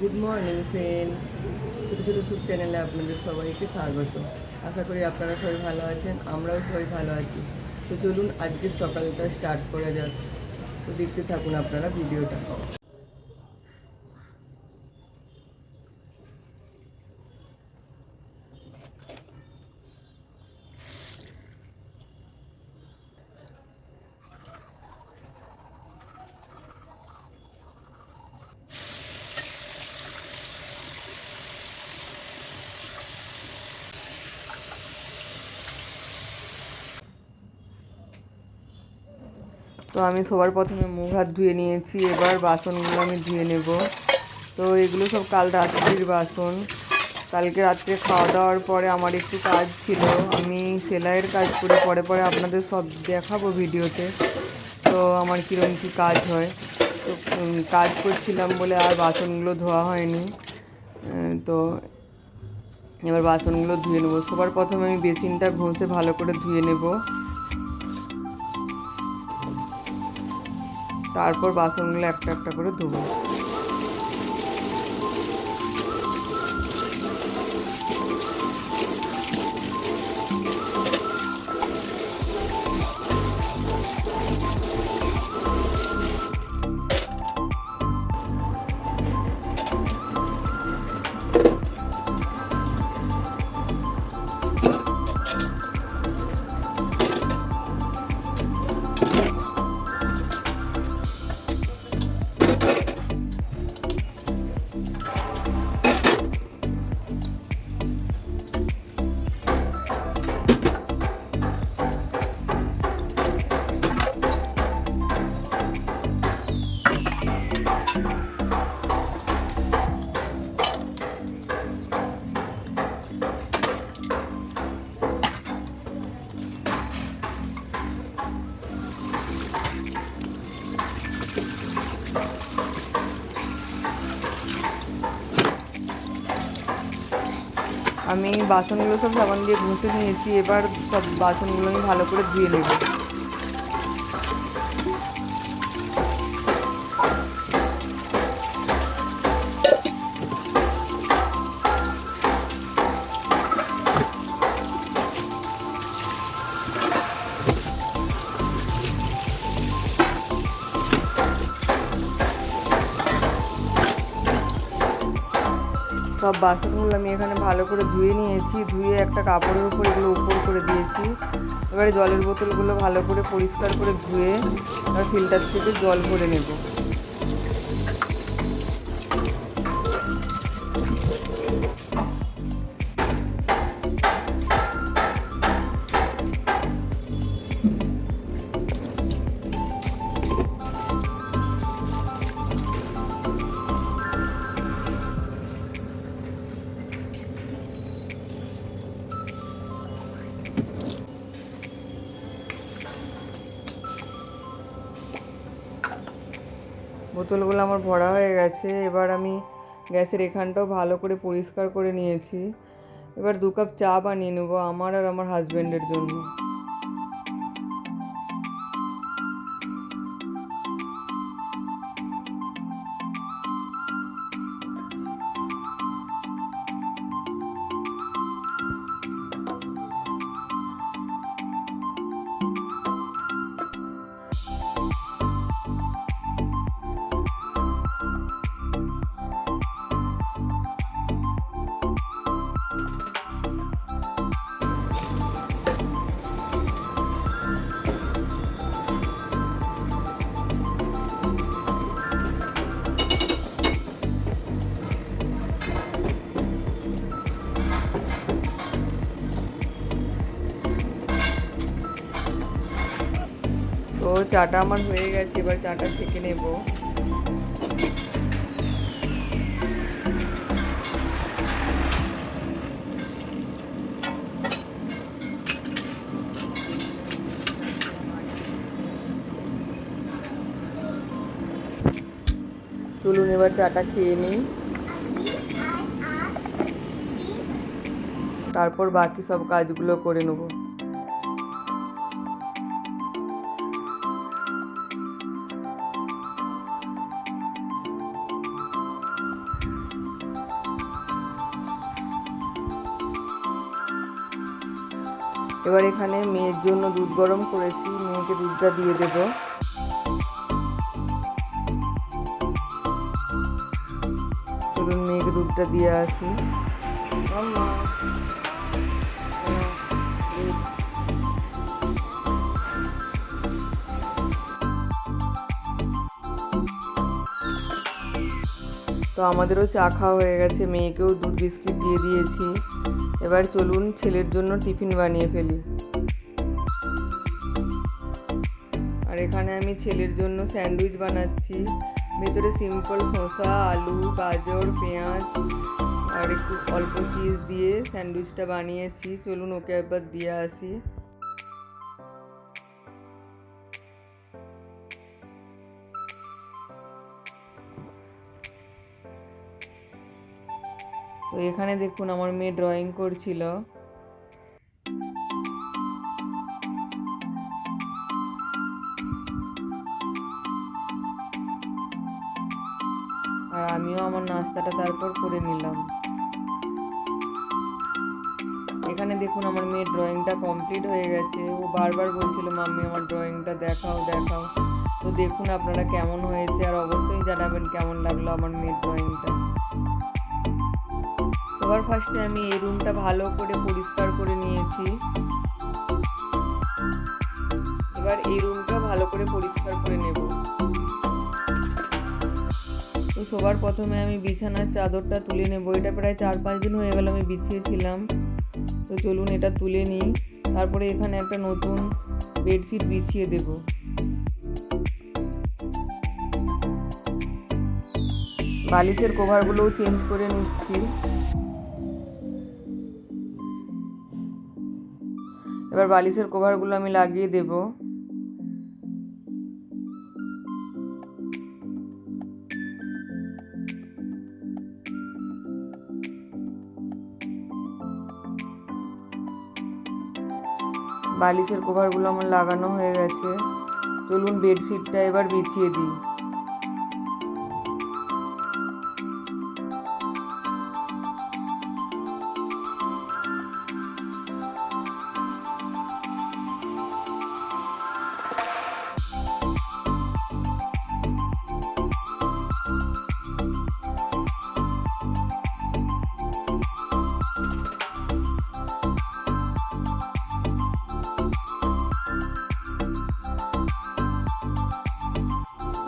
Good morning friends ছোটো ছোটো soup চ্যানেলে আপনাদের সবাইকে স্বাগত। আশা করি আপনারা সবাই ভালো আছেন, আমরাও সবাই ভালো আছি। তো চলুন আজকে সকালটা স্টার্ট করা যাক। তো দেখতে থাকুন আপনারা ভিডিওটা তো আমি সবার প্রথমে মুখ হাত ধুয়ে নিয়েছি, এবার বাসনগুলো আমি ধুয়ে নেব। তো এগুলো সব কাল রাত্রির বাসন। কালকে রাত্রে খাওয়া দাওয়ার পরে আমার একটু কাজ ছিল। আমি সেলাইয়ের কাজ করে পরে পরে আপনাদের সব দেখাবো ভিডিওতে। তো আমার কীরকম কী কাজ হয়। তো কাজ করছিলাম বলে আর বাসনগুলো ধোয়া হয়নি। তো এবার বাসনগুলো ধুয়ে নেব। সবার প্রথমে আমি বেসিনটা ঘষে ভালো করে ধুয়ে নেব। তারপর বাসনগুলো একটা একটা করে ধোবো। বাসনগুলো সব সাবান দিয়ে ঘষে নিয়েছি এবার সব বাসনগুলো আমি ভালো করে ধুয়ে নেব। সব বাসনগুলো আমি এখানে ভালো করে ধুয়ে নিয়েছি। ধুয়ে একটা কাপড়ের উপর এগুলো উপর করে দিয়েছি। এবারে জলের বোতলগুলো ভালো করে পরিষ্কার করে ধুয়ে ফিল্টার থেকে জল ভরে নেব। বোতলগুলো আমার ভরা হয়ে গেছে। এবার আমি গ্যাসের এখানটাও ভালো করে পরিষ্কার করে নিয়েছি। এবার দু কাপ চা বানিয়ে নেব আমার আর আমার হাজব্যান্ডের জন্য। চাটা আমার হয়ে গেছে, এবার চাটা ছেঁকে নেব। চলুন এবার চাটা খেয়ে নিই। তারপর বাকি সব কাজগুলো করে নেব। এবার এখানে মেয়ের জন্য দুধ গরম করেছি, মেয়েকে দুধটা দিয়ে দেবো। চলুন মেয়েকে দুধটা দিয়ে আসি। তো আমাদেরও চা খাওয়া হয়ে গেছে, মেয়েকেও দুধ বিস্কিট দিয়ে দিয়েছি। এবার চলুন ছেলের জন্য টিফিন বানিয়ে ফেলি। আর এখানে আমি ছেলের জন্য স্যান্ডউইচ বানাচ্ছি। ভেতরে সিম্পল শসা, আলু, গাজর, পেঁয়াজ আর একটু অল্প চিজ দিয়ে স্যান্ডউইচটা বানিয়েছি। চলুন ওকে একবার দিয়ে আসি। তো এখানে দেখুন আমার মেয়ে ড্রয়িং করছিল। আর আমিও আমার নাস্তাটা তারপর করে নিলাম। এখানে দেখুন আমার মেয়ের ড্রয়িংটা কমপ্লিট হয়ে গেছে। ও বারবার বলছিল, মাম্মি, আমার ড্রয়িংটা দেখাও দেখাও। তো দেখুন আপনারা কেমন হয়েছে, আর অবশ্যই জানাবেন কেমন লাগল আমার মেয়ের ড্রয়িংটা সবার ফার্স্টে আমি এই রুমটা ভালো করে পরিষ্কার করে নিয়েছি। এবার এই রুমটা ভালো করে পরিষ্কার করে নেব। তো সবার প্রথমে আমি বিছানার চাদরটা তুলে নেব। এটা প্রায় চার পাঁচ দিন হয়ে গেল আমি বিছিয়েছিলাম। তো চলুন এটা তুলে নিই। তারপরে এখানে একটা নতুন বেডশিট বিছিয়ে দেব। বালিশের কভারগুলোও চেঞ্জ করে নিচ্ছি। এবার বালিশের কভারগুলো আমি লাগিয়ে দেব। বালিশের কভারগুলো আমার লাগানো হয়ে গেছে। চলুন বেডশিটটা এবার বিছিয়ে দিই।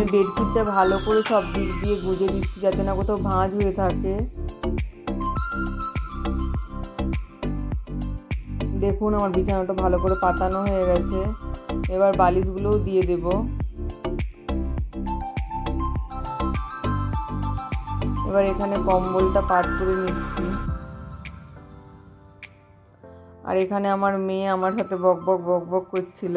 আমি বেডশিটটা ভালো করে সব দিক দিয়ে গুঁজে দিচ্ছি যাতে না কোথাও ভাঁজ হয়ে থাকে। দেখুন আমার বিছানাটা ভালো করে পাতানো হয়ে গেছে। এবার বালিশগুলোও দিয়ে দেব। এবার এখানে কম্বলটা পাট করে নিচ্ছি। আর এখানে আমার মেয়ে আমার সাথে বক বক বক বক করছিল।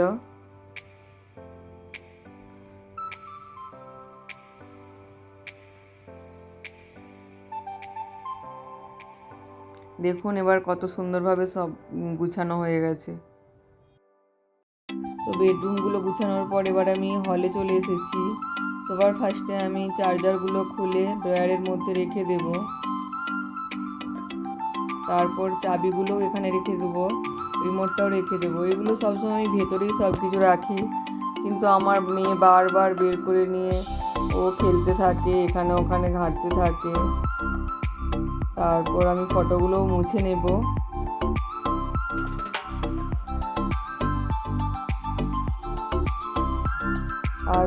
দেখুন এবার কত সুন্দরভাবে সব গুছানো হয়ে গেছে। তো বেডরুমগুলো গুছানোর পর এবার আমি হলে চলে এসেছি। সবার ফার্স্টে আমি চার্জারগুলো খুলে ড্রয়ারের মধ্যে রেখে দেব। তারপর চাবিগুলো এখানে রেখে দেবো। রিমোটটাও রেখে দেবো। এগুলো সবসময় আমি ভেতরেই সব কিছু রাখি। কিন্তু আমার মেয়ে বারবার বের করে নিয়ে ও খেলতে থাকে, এখানে ওখানে ঘাঁটতে থাকে। তারপর আমি ফটোগুলোও মুছে নেব। আর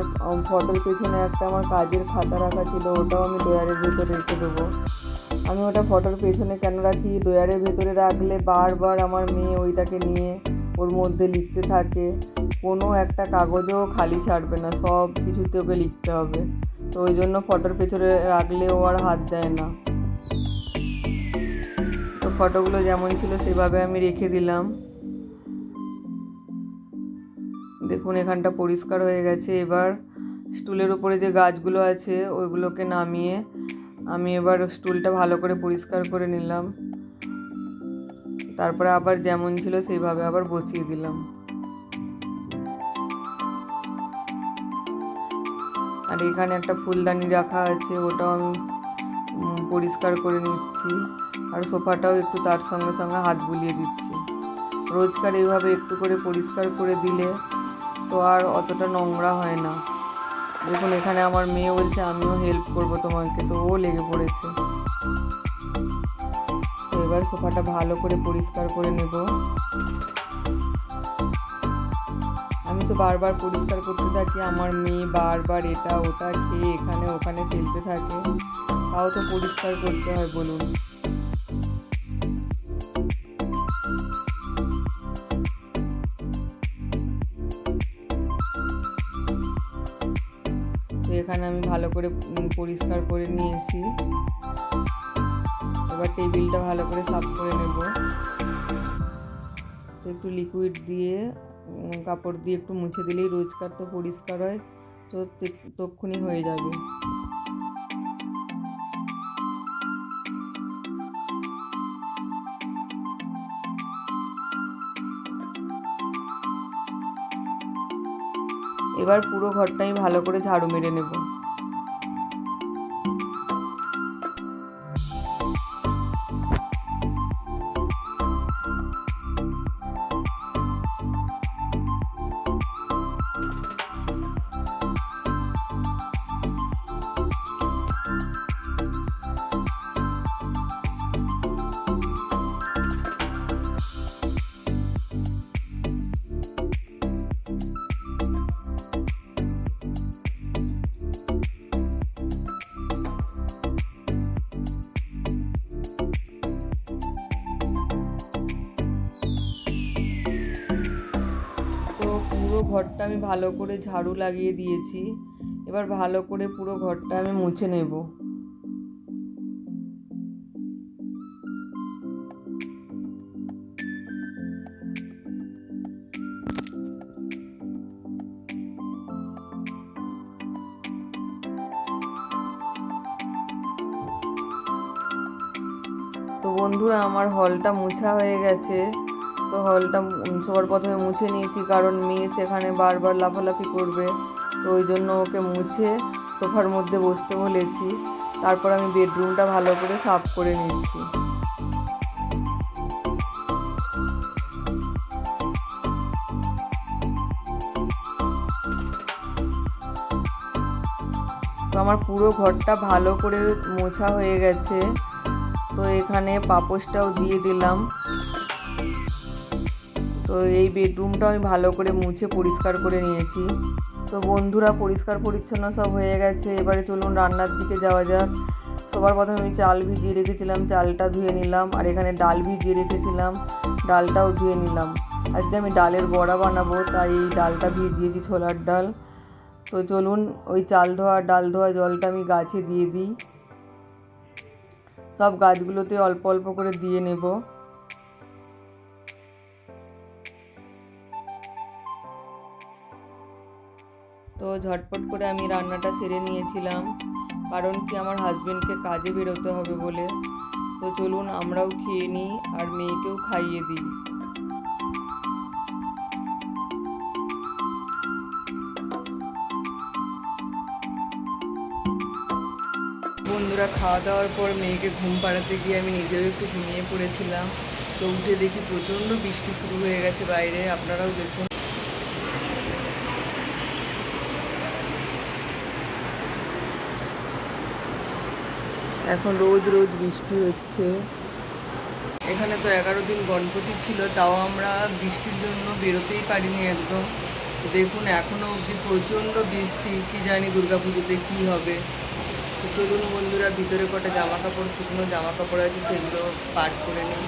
ফটোর পেছনে একটা আমার কাজের খাতা রাখা ছিল, ওটাও আমি ড্রয়ারের ভেতরে রেখে দেবো। আমি ওটা ফটোর পেছনে কেন রাখি? ড্রয়ারের ভেতরে রাখলে বারবার আমার মেয়ে ওইটাকে নিয়ে ওর মধ্যে লিখতে থাকে। কোনো একটা কাগজও খালি ছাড়বে না, সব কিছুতে ওকে লিখতে হবে। তো ওই জন্য ফটোর পেছনে রাখলে ও আর হাত দেয় না। ফটোগুলো যেমন ছিল, সেভাবে আমি রেখে দিলাম। দেখুন, এখানটা পরিষ্কার হয়ে গেছে। এবার স্টুলের উপরে যে গাছগুলো আছে, ওইগুলোকে নামিয়ে আমি এবার স্টুলটা ভালো করে পরিষ্কার করে নিলাম। তারপরে আবার যেমন ছিল, সেইভাবে আবার বসিয়ে দিলাম। আর এখানে একটা ফুলদানি রাখা আছে, ওটাও আমি পরিষ্কার করে নিচ্ছি। আর সোফাটাও একটু তার সঙ্গে সঙ্গে হাত বুলিয়ে দিচ্ছি। রোজকার এইভাবে একটু করে পরিষ্কার করে দিলে তো আর অতটা নোংরা হয় না। দেখুন, এখানে আমার মেয়ে বলছে, আমিও হেল্প করব তোমাকে। তো ও লেগে পড়েছে। তো এবার সোফাটা ভালো করে পরিষ্কার করে নেব। আমি তো বারবার পরিষ্কার করতে থাকি। আমার মেয়ে বারবার এটা, ওটা খেয়ে এখানে ওখানে ফেলতে থাকে। তাও তো পরিষ্কার করতে হয় বলুন। তো এখানে আমি ভালো করে পরিষ্কার করে নিয়েছি। এবার টেবিলটা ভালো করে সাফ করে নেব। একটু লিকুইড দিয়ে কাপড় দিয়ে একটু মুছে দিলেই রোজকার তো পরিষ্কার হয়, তো তে- তক্ষুনি হয়ে যাবে। এবার পুরো ঘরটাই ভালো করে ঝাড়ু মেরে নেব। আমি ভালো করে ঝাড়ু লাগিয়ে দিয়েছি। এবার ভালো করে পুরো ঘরটা আমি মুছে নেব। তো বন্ধুরা, আমার হলটা মোছা হয়ে গেছে। তো হলটা সবার প্রথমে মুছে নিয়েছি, কারণ মেয়ে সেখানে বারবার লাফালাফি করবে। তো ওই জন্য ওকে মুছে সোফার মধ্যে বসতে বলেছি। তারপর আমি বেডরুমটা ভালো করে সাফ করে নিয়েছি তো আমার পুরো ঘরটা ভালো করে মোছা হয়ে গেছে। তো এখানে পাপোশটাও দিয়ে দিলাম। তো এই বেডরুমটা আমি ভালো করে মুছে পরিষ্কার করে নিয়েছি। তো বন্ধুরা, পরিষ্কার পরিচ্ছন্ন সব হয়ে গেছে। এবারে চলুন রান্নার দিকে যাওয়া যাক। সবার প্রথমে আমি চাল ভিজিয়ে রেখেছিলাম, চালটা ধুয়ে নিলাম, আর এখানে ডাল ভিজিয়ে রেখেছিলাম, ডালটাও ধুয়ে নিলাম। আজকে আমি ডালের বড়া বানাবো, তাই এই ডালটা ভিজিয়েছি ছোলার ডাল। তো চলুন ওই চাল ধোয়া, ডাল ধোয়া জলটা আমি গাছে দিয়ে দিই। সব গাছগুলোতে অল্প অল্প করে দিয়ে নেব। তো ঝটপট করে আমি রান্নাটা সেরে নিয়েছিলাম। কারণ কি আমার হাজবেন্ডকে কাজে বেরোতে হবে বলে। তো চলুন আমরাও খেয়ে নিই আর মেয়েকেও খাইয়ে দিই। বন্ধুরা, খাওয়া দাওয়ার পর মেয়েকে ঘুম পাড়াতে গিয়ে আমি নিজেও একটু ঘুমিয়ে পড়েছিলাম। তো উঠে দেখি প্রচণ্ড বৃষ্টি শুরু হয়ে গেছে বাইরে। আপনারাও দেখুন। এখন রোজ রোজ বৃষ্টি হচ্ছে। এখানে তো এগারো দিন গণপতি ছিল, তাও আমরা বৃষ্টির জন্য বেরোতেই পারিনি একদম। দেখুন এখনও অবধি প্রচণ্ড বৃষ্টি, কী জানি দুর্গাপুজোতে কী হবে। চলুন বন্ধুরা, ভিতরে কটা জামা কাপড় শুকনো জামা কাপড় আছে, সেগুলো পাট করে নিই।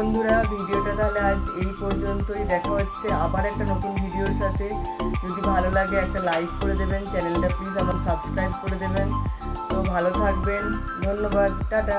বন্ধুরা, ভিডিওটা তাহলে আজ এই পর্যন্তই। দেখা হচ্ছে আবার একটা নতুন ভিডিওর সাথে। যদি ভালো লাগে একটা লাইক করে দেবেন, চ্যানেলটা প্লিজ আমার সাবস্ক্রাইব করে দেবেন। তো ভালো থাকবেন। ধন্যবাদ। টাটা।